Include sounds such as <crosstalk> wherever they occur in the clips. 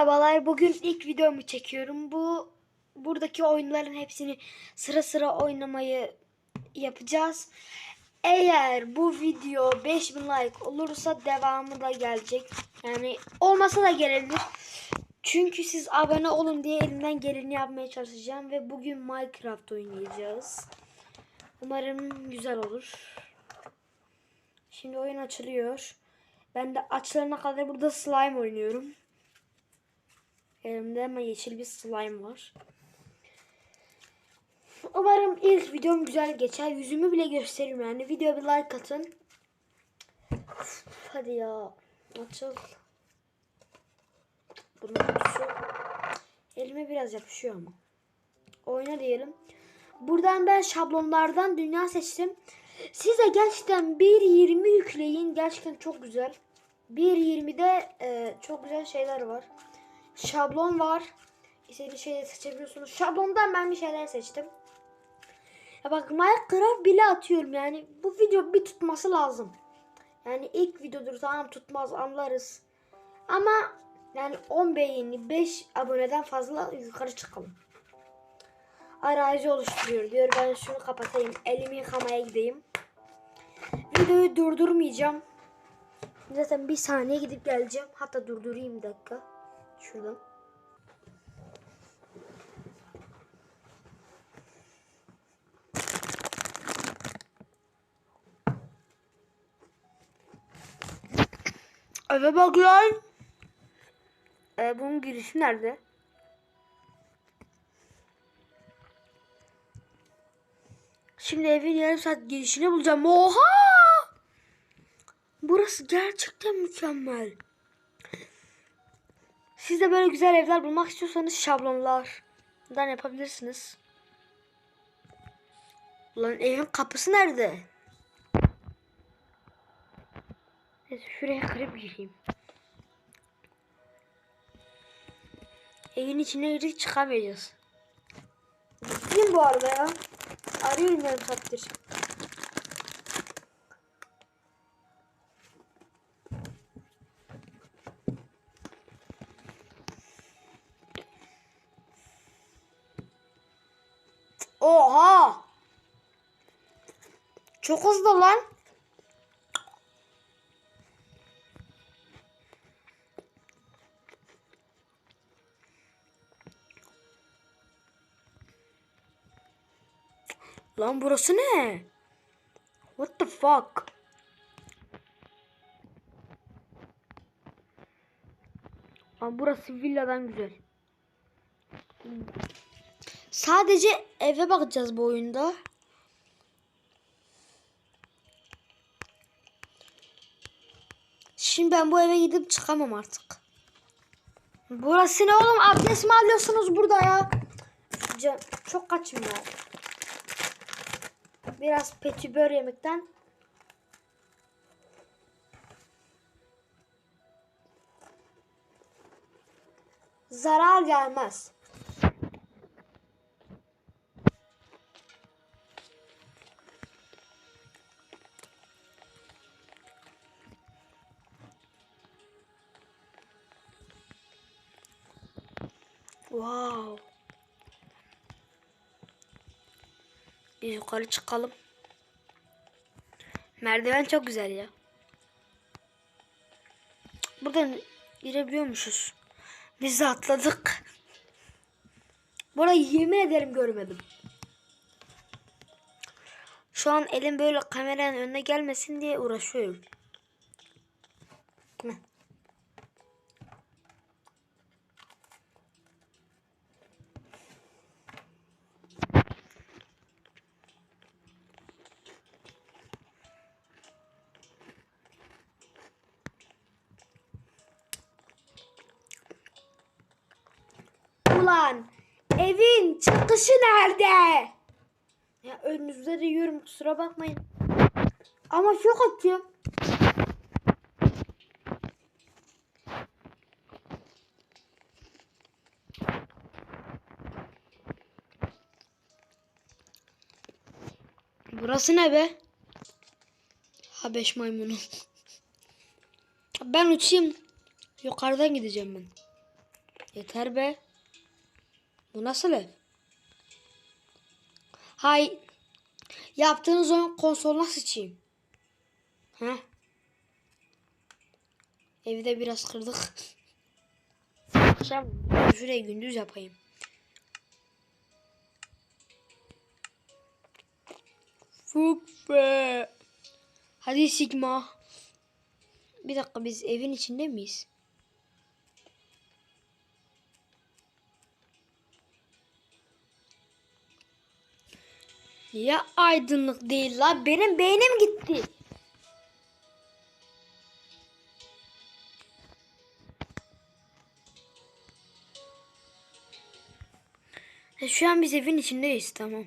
Merhabalar. Bugün ilk videomu çekiyorum. Bu buradaki oyunların hepsini sıra sıra oynamayı yapacağız. Eğer bu video 5000 like olursa devamı da gelecek. Yani olmasa da gelebilir. Çünkü siz abone olun diye elimden geleni yapmaya çalışacağım ve bugün Minecraft oynayacağız. Umarım güzel olur. Şimdi oyun açılıyor. Ben de açılana kadar burada slime oynuyorum. Elimde ama yeşil bir slime var. Umarım ilk videom güzel geçer. Yüzümü bile gösteririm yani. Video bir like atın. Hadi ya. Açıl. Bunun kutusu elime biraz yapışıyor ama. Oyna diyelim. Buradan ben şablonlardan dünya seçtim. Size gerçekten 1.20 yükleyin. Gerçekten çok güzel. 1.20'de e, çok güzel şeyler var. Şablon var. İstediğiniz şeyleri seçebiliyorsunuz. Şablondan ben bir şeyler seçtim. Ya bak Minecraft bile atıyorum yani. Bu video bir tutması lazım. Yani ilk videodur tamam tutmaz anlarız. Ama yani 10 beğeni 5 aboneden fazla yukarı çıkalım. Arazi oluşturuyor diyor. Ben şunu kapatayım. Elimi yıkamaya gideyim. Videoyu durdurmayacağım. Zaten bir saniye gidip geleceğim. Hatta durdurayım bir dakika. Şuradan. Eve bak lan. Ee, bunun girişi nerede? Şimdi evin yarım saat girişini bulacağım. Oha! Burası gerçekten mükemmel. Siz de böyle güzel evler bulmak istiyorsanız şablonlardan yapabilirsiniz. Lan evin kapısı nerede? Neyse şuraya kırıp gireyim. Evin içine girip çıkamayacağız. Ciddiyim bu arada ya. Arıyorum yarım saattir. Oha! Çok hızlı lan. Lan burası ne? What the fuck? Lan burası villadan güzel. Sadece eve bakacağız bu oyunda. Şimdi ben bu eve gidip çıkamam artık. Burası ne oğlum? Abdest mi alıyorsunuz burada ya? Çok kaçım ya. Biraz petibör yemekten. Zarar gelmez. Wow. Bir yukarı çıkalım. Merdiven çok güzel ya. Buradan girebiliyormuşuz. Biz de atladık. Burayı yemin ederim görmedim. Şu an elim böyle kameranın önüne gelmesin diye uğraşıyorum. Heh. Ulan evin çıkışı nerede? Ya önünüzde de yürüm kusura bakmayın. Ama çok açım. Burası ne be? Habeş maymunu. <laughs> Ben uçayım. Yukarıdan gideceğim ben. Yeter be. Bu nasıl ev? Hay. Yaptığınız oyun konsoluna sıçayım. Heh. Evi de biraz kırdık. Akşam şurayı gündüz yapayım. Fuk be. Hadi Sigma. Bir dakika biz evin içinde miyiz? Niye aydınlık değil la? Benim beynim gitti. E, Şu an biz evin içindeyiz tamam.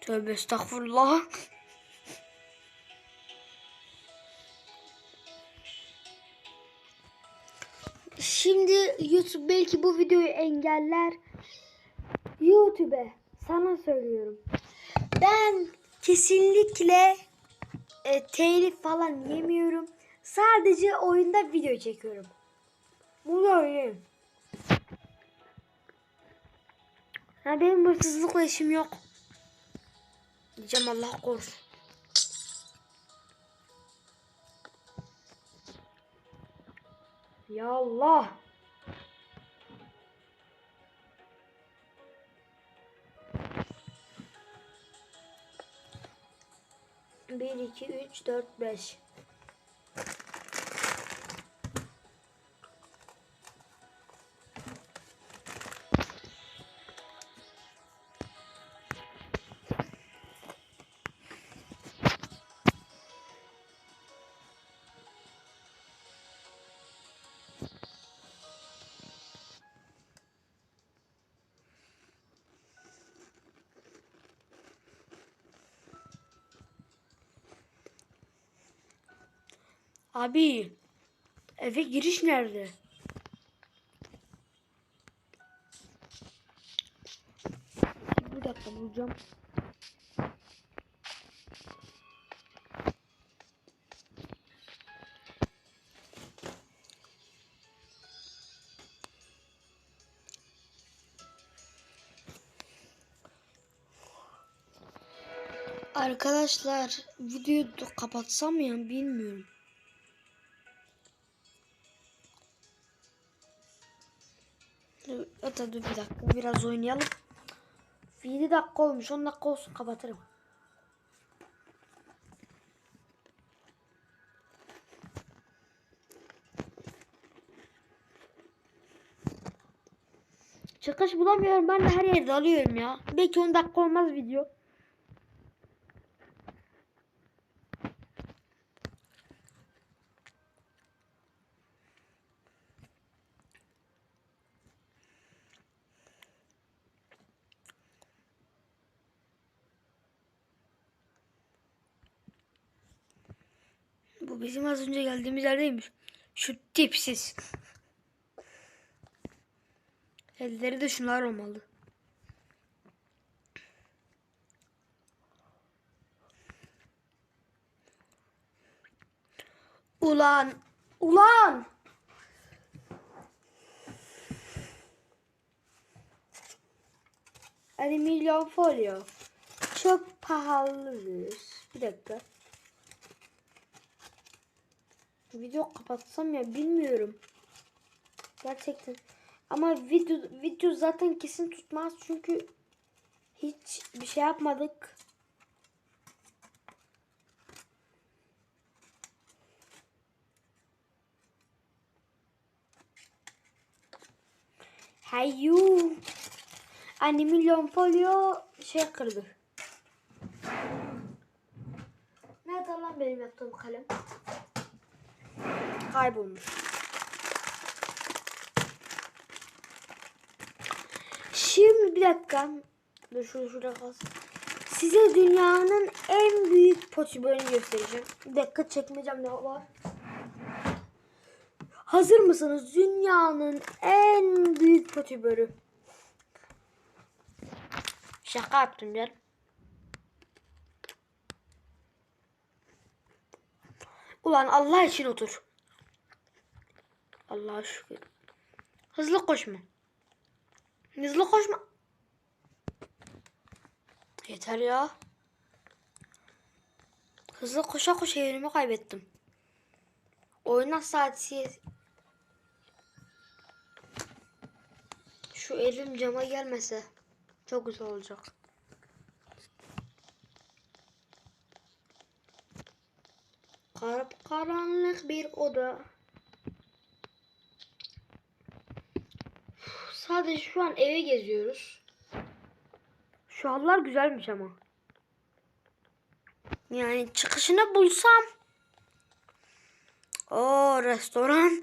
Tövbe estağfurullah. YouTube belki bu videoyu engeller. YouTube sana söylüyorum. Ben kesinlikle e, telif falan yemiyorum. Sadece oyunda video çekiyorum. Bunu oynayayım. Ha benim hırsızlıkla işim yok. Diyeceğim Allah korusun. Ya Allah. Bir, iki, üç, dört, beş. Abi eve giriş nerede? Bir dakika bulacağım. Arkadaşlar videoyu kapatsam ya bilmiyorum. Hatta dur bir dakika biraz oynayalım. 7 dakika olmuş 10 dakika olsun kapatırım. Çıkış bulamıyorum ben de her yerde alıyorum ya. Belki 10 dakika olmaz video. Bizim az önce geldiğimiz yerdeymiş. Şu tipsiz. Elleri de şunlar olmalı. Ulan! Ulan! Milyon folyo. Çok pahalıdır. Bir dakika. Video kapatsam ya bilmiyorum. Gerçekten. Ama video video zaten kesin tutmaz çünkü hiç bir şey yapmadık. Hayyu. Anne milyon folyo şey kırdı. Nerede lan benim yaptığım kalem? Kaybolmuş. Şimdi bir dakika. Dur şurada şurada kalsın. Size dünyanın en büyük potibörünü göstereceğim. Bir dakika çekmeyeceğim ne var. Hazır mısınız? Dünyanın en büyük potibörü. Şaka yaptım canım. Ulan Allah için otur. Allah'a şükür. Hızlı koşma. Hızlı koşma. Yeter ya. Hızlı koşa koşa yerimi kaybettim. Oyna saati. Şu elim cama gelmese çok güzel olacak. Karp karanlık bir oda. Uf, Sadece şu an eve geziyoruz. Şu halılar güzelmiş ama. Yani çıkışını bulsam. O restoran. <laughs>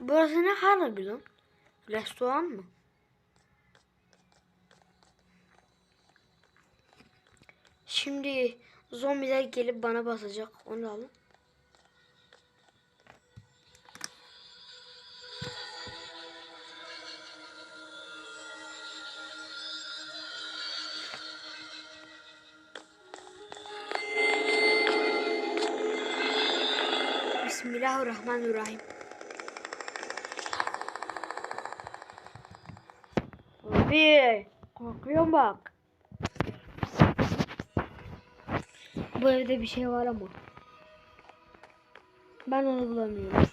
Burası ne harbi lan? Restoran mı? Şimdi zombiler gelip bana basacak. Onu alın. Bismillahirrahmanirrahim. Abi korkuyorum bak. Bu evde bir şey var ama. Ben onu bulamıyorum.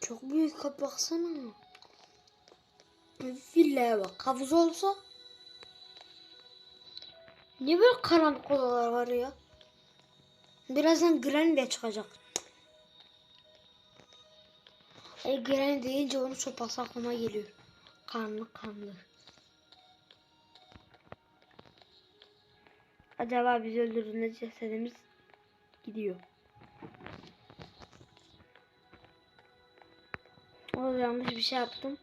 Çok büyük kapı baksana. Villaya bak. Havuz olsa. Niye böyle karanlık odalar var ya? Birazdan Granny de çıkacak. E Granny deyince onun sopası aklıma geliyor. Kanlı kanlı. Acaba bizi öldürdüğünde cesedimiz gidiyor. O da yanlış bir şey yaptım.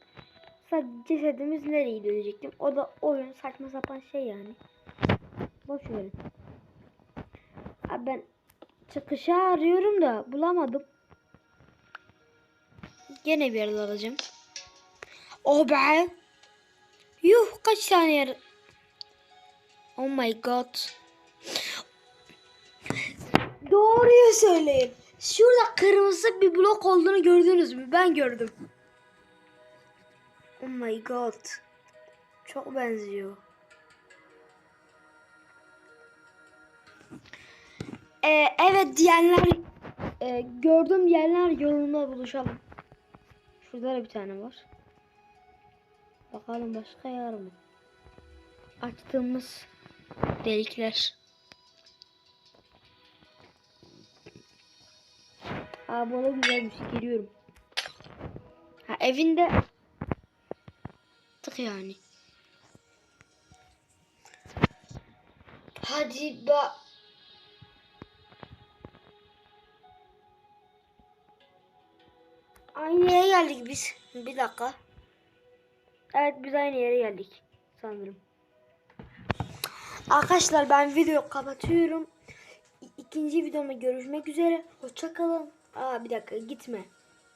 Sadece cesedimiz nereye gidiyor diyecektim. O da oyun saçma sapan şey yani. Boş verin. Abi ben çıkışı arıyorum da bulamadım. Gene bir yerde alacağım. Oh be. Yuh kaç tane yer. Oh my god. Doğruyu söyleyin. Şurada kırmızı bir blok olduğunu gördünüz mü? Ben gördüm. Oh my god. Çok benziyor. Ee, evet diyenler e, gördüm diyenler yorumla buluşalım. Şurada da bir tane var. Bakalım başka yer mi? Açtığımız delikler. Aa bana güzelmiş. Geliyorum. Ha evinde tık yani. Hadi ba Aynı yere geldik biz. Bir dakika. Evet biz aynı yere geldik sanırım. Arkadaşlar ben videoyu kapatıyorum. İkinci videomda görüşmek üzere. Hoşça kalın. Aa bir dakika gitme.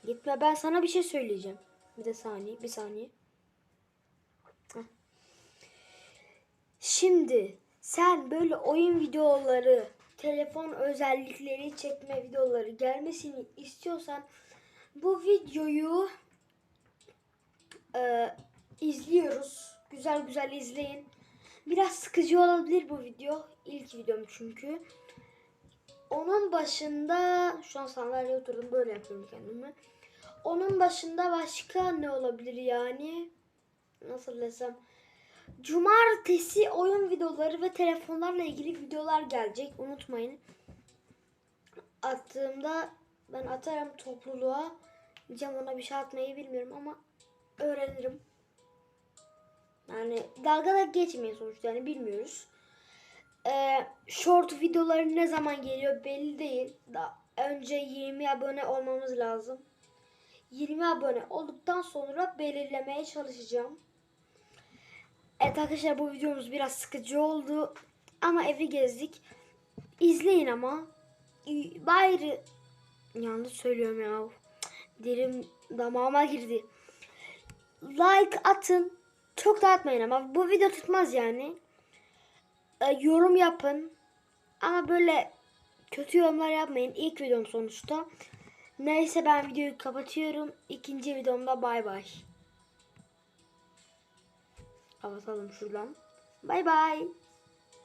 Gitme ben sana bir şey söyleyeceğim. Bir de saniye bir saniye. Şimdi sen böyle oyun videoları, telefon özellikleri çekme videoları gelmesini istiyorsan bu videoyu e, izliyoruz. Güzel güzel izleyin. Biraz sıkıcı olabilir bu video. İlk videom çünkü. Onun başında şu an sandalyeye oturdum böyle yapıyorum kendimi. Onun başında başka ne olabilir yani? Nasıl desem? Cumartesi oyun videoları ve telefonlarla ilgili videolar gelecek. Unutmayın. Attığımda ben atarım topluluğa. Diyeceğim ona bir şey atmayı bilmiyorum ama öğrenirim. Yani dalga da geçmeyin sonuçta yani bilmiyoruz. Ee, short videoları ne zaman geliyor belli değil. Da önce 20 abone olmamız lazım. 20 abone olduktan sonra belirlemeye çalışacağım. Evet arkadaşlar bu videomuz biraz sıkıcı oldu. Ama evi gezdik. İzleyin ama. Bayrı yanlış söylüyorum ya. Dilim damağıma girdi. like atın. Çok da atmayın ama bu video tutmaz yani. E, yorum yapın. Ama böyle kötü yorumlar yapmayın. İlk videom sonuçta. Neyse ben videoyu kapatıyorum. İkinci videomda bay bay. Kapatalım şuradan. Bay bay.